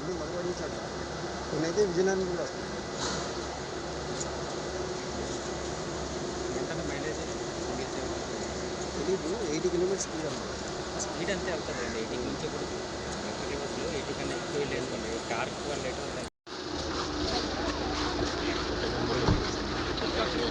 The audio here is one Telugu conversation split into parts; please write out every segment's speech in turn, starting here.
అన్ని మగవాడి చోట నేనైతే విజయనగరం కూడా వస్తాను. ఎంత మైలేజ్ తెలీదు ఎయిటీ కిలోమీటర్స్ స్పీడ్ అన్నమాట స్పీడ్ అంతే అవుతుంది అండి ఎయిటీకి నుంచి ఇప్పుడు ఎలక్ట్రిక్ బస్సులో ఎయిటీ కన్నా ఎక్కువ వెళ్ళేసుకోండి కార్కి వన్ లీటర్ ఉంటుంది. Because you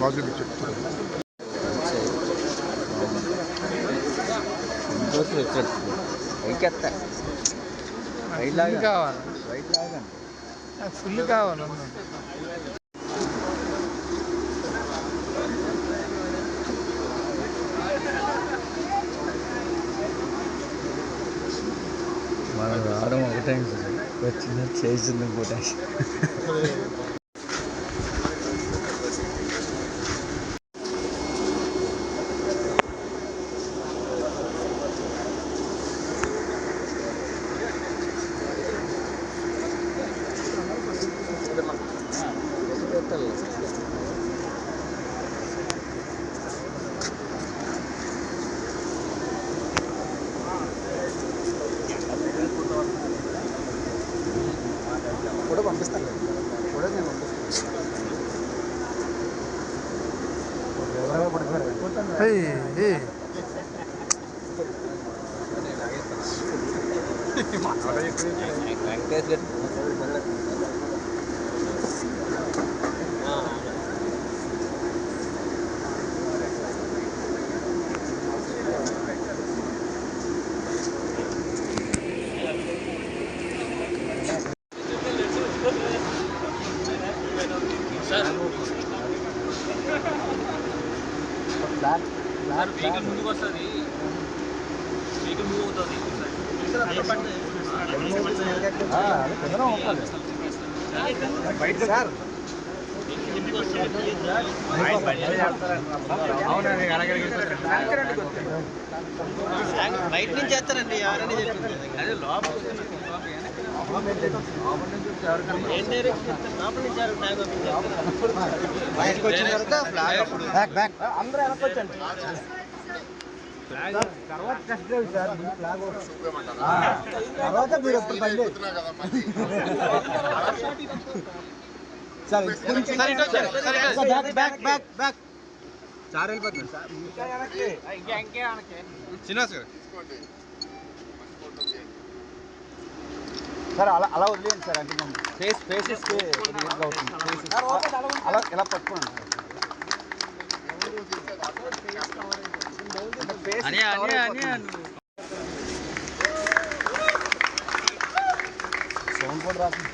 వాజులు చెప్తారు ఇంకోసారి చెప్తారు ఇంకెత్తారు other stuff. I would say that's what makes it. Again, కావాలి అన్న మనం రావడం ఒకటే వచ్చింది చేసింది ఇంకోటి ఫోటో పంపిస్తాను ఫోటో నేను పంపిస్తాను ఎవరో పడిపోయారు ఏయ్, ఏయ్. వెంకటేష్ గారు వెహికల్ ముందుకు వస్తుంది వెహికల్ మూవ్ అవుతుంది బయట నుంచి చేస్తారండి ఎవరైనా అదే లోపల బయటకు వచ్చిన తర్వాత ఫ్లాగ్ అప్పుడు బ్యాక్ బ్యాక్ అందరూ వెనకొచ్చండి తర్వాత టెస్ట్ డ్రైవ్ సార్ ఫ్లాగ్ తర్వాత మీరు ఎప్పుడు బండి sir back back back back sir వెళ్ళిపోతున్నారు సార్ శ్రీనివాస్ గారు సార్ అలా అలా వదిలేయండి సార్ అంటే ఫేస్ ఫేసెస్కి కొద్దిగా అవుతుంది. ఫేసెస్ అలా ఇలా పట్టుకోండి. అని అని అని సౌండ్ కూడా రాస్తుంది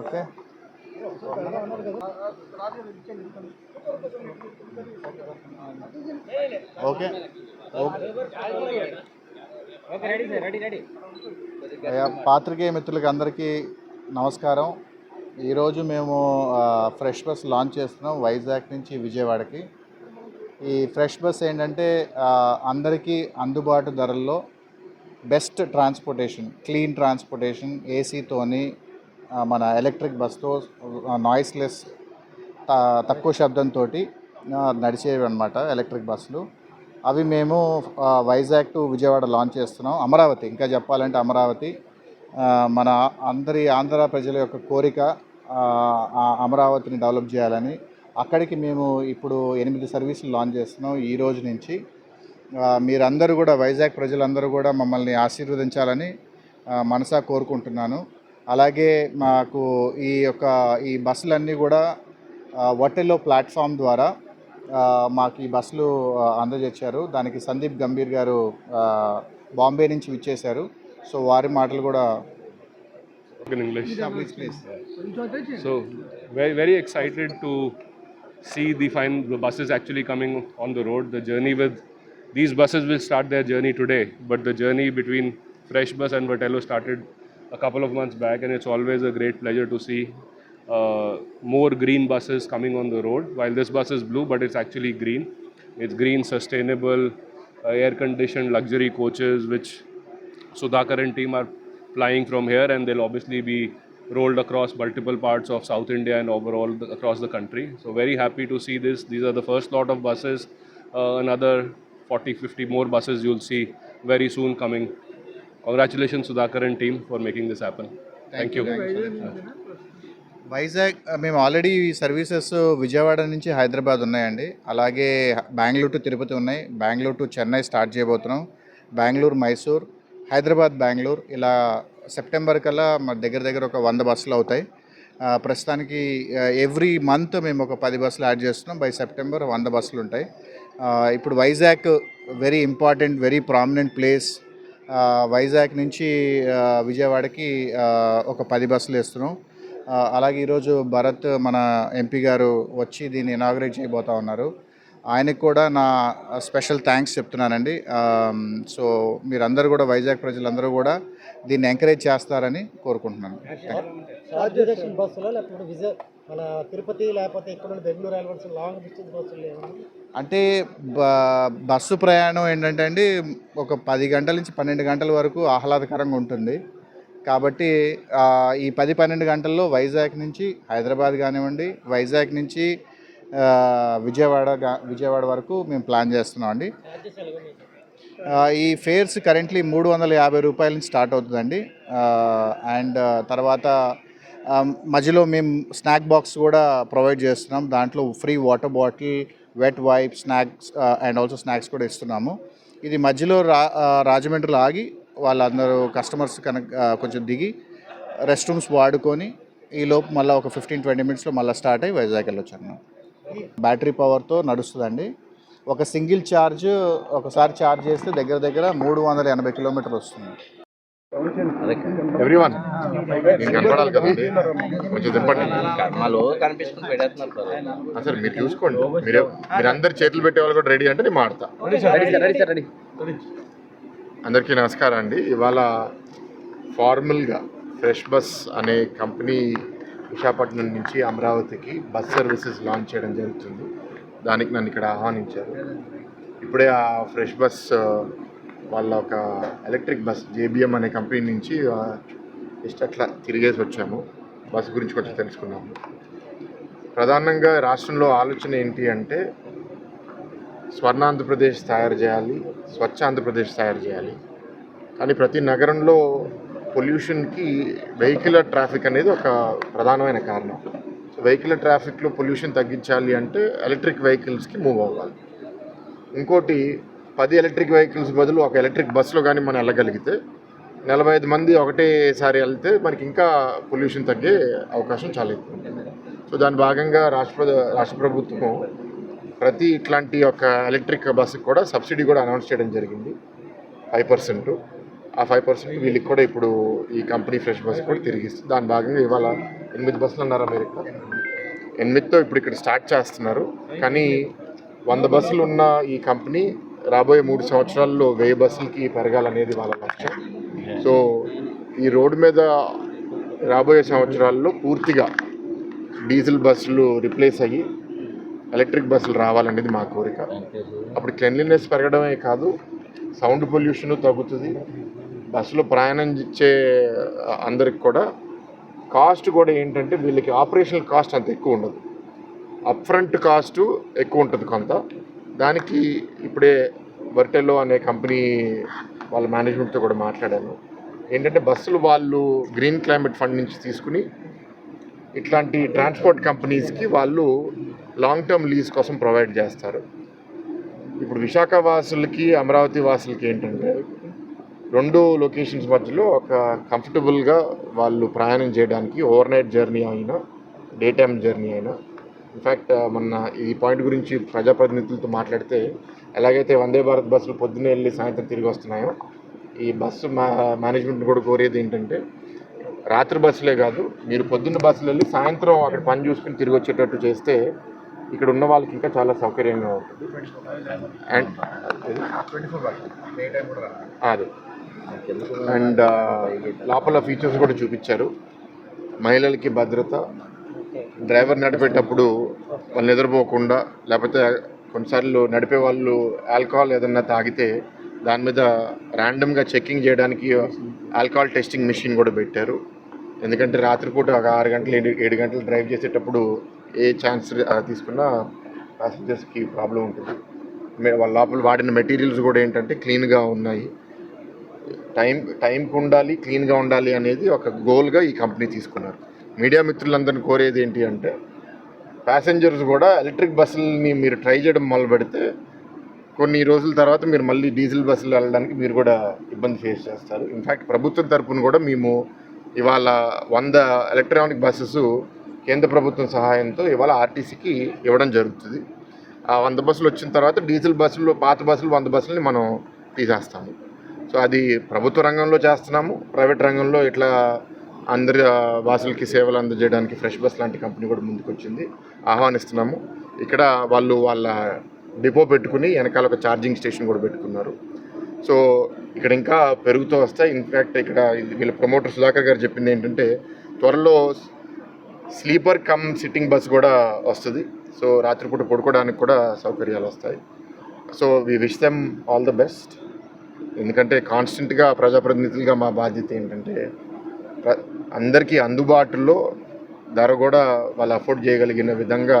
ఓకే. ఓకే. అయ్యా, పాత్రికేయ మిత్రులకి అందరికీ నమస్కారం. ఈరోజు మేము ఫ్రెష్ బస్ లాంచ్ చేస్తున్నాం వైజాగ్ నుంచి విజయవాడకి. ఈ ఫ్రెష్ బస్ ఏంటంటే అందరికీ అందుబాటు ధరల్లో బెస్ట్ ట్రాన్స్పోర్టేషన్ క్లీన్ ట్రాన్స్పోర్టేషన్ ఏసీతోని మన ఎలక్ట్రిక్ బస్తో నాయిస్లెస్ తక్కువ శబ్దంతో నడిచేవి అనమాట ఎలక్ట్రిక్ బస్సులు అవి మేము వైజాగ్ టు విజయవాడ లాంచ్ చేస్తున్నాం. అమరావతి ఇంకా చెప్పాలంటే అమరావతి. మన అందరి ఆంధ్ర ప్రజల యొక్క కోరిక అమరావతిని డెవలప్ చేయాలని. అక్కడికి మేము ఇప్పుడు ఎనిమిది సర్వీసులు లాంచ్ చేస్తున్నాం. ఈ రోజు నుంచి మీరందరూ కూడా వైజాగ్ ప్రజలందరూ కూడా మమ్మల్ని ఆశీర్వదించాలని మనసా కోరుకుంటున్నాను. అలాగే మాకు ఈ యొక్క ఈ బస్సులన్నీ కూడా వట్టెలో ప్లాట్ఫామ్ ద్వారా మాకు ఈ బస్సులు అందజేశారు. దానికి సందీప్ గంభీర్ గారు బాంబే నుంచి విచ్చేశారు. సో వారి మాటలు కూడా English. So very very excited to see the fine the buses actually coming on the road. The journey with these buses will start their journey today, but the journey between Fresh Bus and Vatello started a couple of months back, and it's always a great pleasure to see uh, more green buses coming on the road. While this bus is blue, but it's actually green. It's green, sustainable, uh, air-conditioned luxury coaches, which Sudhakar and team are flying from here, and they'll obviously be rolled across multiple parts of South India and overall the, across the country. So very happy to see this. These are the first lot of buses. Uh, another 40, 50 more buses you'll see very soon coming. Congratulations, Sudhakar and team, for making this happen. Thank you. Vizag మేము ఆల్రెడీ సర్వీసెస్ విజయవాడ నుంచి హైదరాబాద్ ఉన్నాయండి. అలాగే బెంగళూరు టు తిరుపతి ఉన్నాయి. బెంగళూరు టు చెన్నై స్టార్ట్ చేయబోతున్నాం. బెంగళూరు మైసూర్ హైదరాబాద్ బెంగళూరు ఇలా సెప్టెంబర్ కల్లా మన దగ్గర దగ్గర ఒక వంద బస్సులు అవుతాయి. ప్రస్తుతానికి ఎవ్రీ మంత్ మేము ఒక పది బస్సులు యాడ్ చేస్తున్నాం. బై సెప్టెంబర్ వంద బస్సులు ఉంటాయి. ఇప్పుడు Vizag very important very prominent place Vizag నుంచి విజయవాడకి ఒక పది బస్సులు వేస్తున్నాం. అలాగే ఈరోజు భరత్ మన ఎంపీ గారు వచ్చి దీన్ని ఇనాగ్రేట్ చేయబోతా ఉన్నారు. ఆయనకు కూడా నా స్పెషల్ థ్యాంక్స్ చెప్తున్నానండి. సో మీరందరూ కూడా వైజాగ్ ప్రజలందరూ కూడా దీన్ని ఎంకరేజ్ చేస్తారని కోరుకుంటున్నాను. మన తిరుపతి లేకపోతే ఇక్కడ బెంగళూరు లాంగ్ డిస్టెన్స్ బస్సులు అంటే బస్సు ప్రయాణం ఏంటంటే అండి ఒక పది గంటల నుంచి పన్నెండు గంటల వరకు ఆహ్లాదకరంగా ఉంటుంది. కాబట్టి ఈ పది పన్నెండు గంటల్లో వైజాగ్ నుంచి హైదరాబాద్ కానివ్వండి వైజాగ్ నుంచి విజయవాడ విజయవాడ వరకు మేము ప్లాన్ చేస్తున్నాం అండి. ఈ ఫేర్స్ కరెంట్లీ మూడు వందల యాభై రూపాయల నుంచి స్టార్ట్ అవుతుందండి. అండ్ తర్వాత మధ్యలో మేము స్నాక్ బాక్స్ కూడా ప్రొవైడ్ చేస్తున్నాం. దాంట్లో free water bottle wet wipe snacks and also snacks కూడా ఇస్తున్నాము. ఇది మధ్యలో రా రాజమండ్రిలో ఆగి వాళ్ళందరూ కస్టమర్స్ కనుక కొంచెం దిగి రెస్ట్ రూమ్స్ వాడుకొని ఈ లోపు మళ్ళీ ఒక ఫిఫ్టీన్ ట్వంటీ మినిట్స్లో మళ్ళీ స్టార్ట్ అయ్యి వైజాగ్ వెళ్ళొచ్చు బ్యాటరీ పవర్తో నడుస్తుందండి. ఒక సింగిల్ ఛార్జ్ ఒకసారి ఛార్జ్ చేస్తే దగ్గర దగ్గర మూడు వందల ఎనభై కిలోమీటర్ వస్తుంది. ఎవ్రీవన్ నేను కనపడాలి కదండి కొంచెం లోగో కనిపిస్తుంది సార్ మీరు చూసుకోండి. మీరు మీరు అందరు చేతులు పెట్టే వాళ్ళు కూడా రెడీ అంటే నేను మాడతా. అందరికీ నమస్కారం అండి. ఇవాళ ఫార్మల్గా ఫ్రెష్ బస్ అనే కంపెనీ విశాఖపట్నం నుంచి అమరావతికి బస్ సర్వీసెస్ లాంచ్ చేయడం జరుగుతుంది. దానికి నన్ను ఇక్కడ ఆహ్వానించారు. ఇప్పుడే ఆ ఫ్రెష్ బస్ వాళ్ళ ఒక ఎలక్ట్రిక్ బస్ జేబిఎం అనే కంపెనీ నుంచి జస్ట్ అట్లా తిరిగేసి వచ్చాము. బస్సు గురించి కొంచెం తెలుసుకున్నాము. ప్రధానంగా రాష్ట్రంలో ఆలోచన ఏంటి అంటే స్వర్ణ ఆంధ్రప్రదేశ్ తయారు చేయాలి స్వచ్ఛ ఆంధ్రప్రదేశ్ తయారు చేయాలి. కానీ ప్రతి నగరంలో పొల్యూషన్కి వెహికులర్ ట్రాఫిక్ అనేది ఒక ప్రధానమైన కారణం. సో వెహికులర్ ట్రాఫిక్లో పొల్యూషన్ తగ్గించాలి అంటే ఎలక్ట్రిక్ వెహికల్స్కి మూవ్ అవ్వాలి. ఇంకోటి పది ఎలక్ట్రిక్ వెహికల్స్ బదులు ఒక ఎలక్ట్రిక్ బస్సులో కానీ మనం వెళ్ళగలిగితే నలభై ఐదు మంది ఒకటేసారి వెళ్తే మనకి ఇంకా పొల్యూషన్ తగ్గే అవకాశం చాలా ఎక్కువ సో దాని భాగంగా రాష్ట్ర ప్ర- రాష్ట్ర ప్రభుత్వం ప్రతి ఇట్లాంటి ఒక ఎలక్ట్రిక్ బస్సుకి కూడా సబ్సిడీ కూడా అనౌన్స్ చేయడం జరిగింది. Five percent. ఆ ఫైవ్ పర్సెంట్ వీళ్ళకి కూడా ఇప్పుడు ఈ కంపెనీ ఫ్రెష్ బస్ కూడా తిరిగిస్తుంది దాని భాగంగా ఇవాళ ఎనిమిది బస్సులు అన్నారు మీరు ఎనిమిదితో ఇప్పుడు ఇక్కడ స్టార్ట్ చేస్తున్నారు. కానీ వంద బస్సులు ఉన్న ఈ కంపెనీ రాబోయే మూడు సంవత్సరాల్లో వెయ్యి బస్సులకి పెరగాలనేది వాళ్ళ లక్ష్యం. సో ఈ రోడ్డు మీద రాబోయే సంవత్సరాల్లో పూర్తిగా డీజిల్ బస్సులు రిప్లేస్ అయ్యి ఎలక్ట్రిక్ బస్సులు రావాలనేది మా కోరిక. అప్పుడు క్లెన్లీనెస్ పెరగడమే కాదు సౌండ్ పొల్యూషన్ తగ్గుతుంది. బస్సులో ప్రయాణం ఇచ్చే అందరికి కూడా కాస్ట్ కూడా ఏంటంటే వీళ్ళకి ఆపరేషనల్ కాస్ట్ అంత ఎక్కువ ఉండదు. అప్ ఫ్రంట్ కాస్ట్ ఎక్కువ ఉంటుంది కొంత. దానికి ఇప్పుడే వర్టెలో అనే కంపెనీ వాళ్ళ మేనేజ్మెంట్తో కూడా మాట్లాడాను. ఏంటంటే బస్సులు వాళ్ళు గ్రీన్ క్లైమేట్ ఫండ్ నుంచి తీసుకుని ఇట్లాంటి ట్రాన్స్పోర్ట్ కంపెనీస్కి వాళ్ళు లాంగ్ టర్మ్ లీజ్ కోసం ప్రొవైడ్ చేస్తారు. ఇప్పుడు విశాఖ వాసులకి అమరావతి వాసులకి ఏంటంటే రెండు లొకేషన్స్ మధ్యలో ఒక కంఫర్టబుల్గా వాళ్ళు ప్రయాణం చేయడానికి ఓవర్నైట్ జర్నీ అయినా డే టైమ్ జర్నీ అయినా ఇన్ఫ్యాక్ట్ uh, మొన్న ఈ పాయింట్ గురించి ప్రజాప్రతినిధులతో మాట్లాడితే ఎలాగైతే వందే భారత్ బస్సులు పొద్దున్నే వెళ్ళి సాయంత్రం తిరిగి వస్తున్నాయో ఈ బస్సు మా మేనేజ్మెంట్ కూడా కోరేది ఏంటంటే రాత్రి బస్సులే కాదు మీరు పొద్దున్న బస్సులు వెళ్ళి సాయంత్రం అక్కడ పని చూసుకుని తిరిగి వచ్చేటట్టు చేస్తే ఇక్కడ ఉన్న వాళ్ళకి ఇంకా చాలా సౌకర్యంగా ఉంటుంది. అండ్ అదే. అండ్ uh, లోపల ఫీచర్స్ కూడా చూపించారు. మహిళలకి భద్రత డ్రైవర్ నడిపేటప్పుడు వాళ్ళు నిద్రపోకుండా లేకపోతే కొన్నిసార్లు నడిపే వాళ్ళు ఆల్కహాల్ ఏదన్నా తాగితే దాని మీద ర్యాండమ్గా చెక్కింగ్ చేయడానికి ఆల్కహాల్ టెస్టింగ్ మిషన్ కూడా పెట్టారు. ఎందుకంటే రాత్రిపూట ఒక ఆరు గంటలు ఏడు ఏడు గంటలు డ్రైవ్ చేసేటప్పుడు ఏ ఛాన్స్ తీసుకున్నా ప్యాసింజర్స్కి ప్రాబ్లం ఉంటుంది. వాళ్ళ లోపల వాడిన మెటీరియల్స్ కూడా ఏంటంటే క్లీన్గా ఉన్నాయి. టైం టైంకి ఉండాలి క్లీన్గా ఉండాలి అనేది ఒక గోల్గా ఈ కంపెనీ తీసుకున్నారు. మీడియా మిత్రులందరిని కోరేది ఏంటి అంటే ప్యాసింజర్స్ కూడా ఎలక్ట్రిక్ బస్సులని మీరు ట్రై చేయడం మొదలు పెడితే కొన్ని రోజుల తర్వాత మీరు మళ్ళీ డీజిల్ బస్సులు వెళ్ళడానికి మీరు కూడా ఇబ్బంది ఫేస్ చేస్తారు. ఇన్ఫ్యాక్ట్ ప్రభుత్వం తరపున కూడా మేము ఇవాళ వంద ఎలక్ట్రానిక్ బస్సెస్ కేంద్ర ప్రభుత్వం సహాయంతో ఇవాళ ఆర్టీసీకి ఇవ్వడం జరుగుతుంది. ఆ వంద బస్సులు వచ్చిన తర్వాత డీజిల్ బస్సులు పాత బస్సులు వంద బస్సులని మనం తీసేస్తాము. సో అది ప్రభుత్వ రంగంలో చేస్తున్నాము ప్రైవేట్ రంగంలో ఇట్లా అందరి వాసులకి సేవలు అందజేయడానికి ఫ్రెష్ బస్ లాంటి కంపెనీ కూడా ముందుకొచ్చింది. ఆహ్వానిస్తున్నాము. ఇక్కడ వాళ్ళు వాళ్ళ డిపో పెట్టుకుని వెనకాల ఒక ఛార్జింగ్ స్టేషన్ కూడా పెట్టుకున్నారు. సో ఇక్కడ ఇంకా పెరుగుతూ వస్తాయి. ఇన్ఫ్యాక్ట్ ఇక్కడ వీళ్ళ ప్రమోటర్ సుధాకర్ గారు చెప్పింది ఏంటంటే త్వరలో స్లీపర్ కమ్ సిట్టింగ్ బస్ కూడా వస్తుంది. సో రాత్రిపూట పడుకోవడానికి కూడా సౌకర్యాలు వస్తాయి. So we wish them all the best ఎందుకంటే కాన్స్టెంట్గా ప్రజాప్రతినిధులుగా మా బాధ్యత ఏంటంటే ప్ర- అందరికీ అందుబాటులో ధర కూడా వాళ్ళు అఫోర్డ్ చేయగలిగిన విధంగా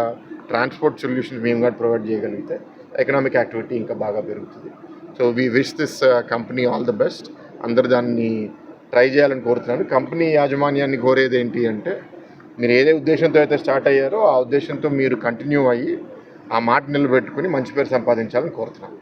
ట్రాన్స్పోర్ట్ సొల్యూషన్స్ మేము కూడా ప్రొవైడ్ చేయగలిగితే ఎకనామిక్ యాక్టివిటీ ఇంకా బాగా పెరుగుతుంది. So we wish this company all the best అందరు దాన్ని ట్రై చేయాలని కోరుతున్నాను. కంపెనీ యాజమాన్యాన్ని కోరేది ఏంటి అంటే మీరు ఏదే ఉద్దేశంతో అయితే స్టార్ట్ అయ్యారో ఆ ఉద్దేశంతో మీరు కంటిన్యూ అయ్యి ఆ మాట నిలబెట్టుకుని మంచి పేరు సంపాదించాలని కోరుతున్నాను.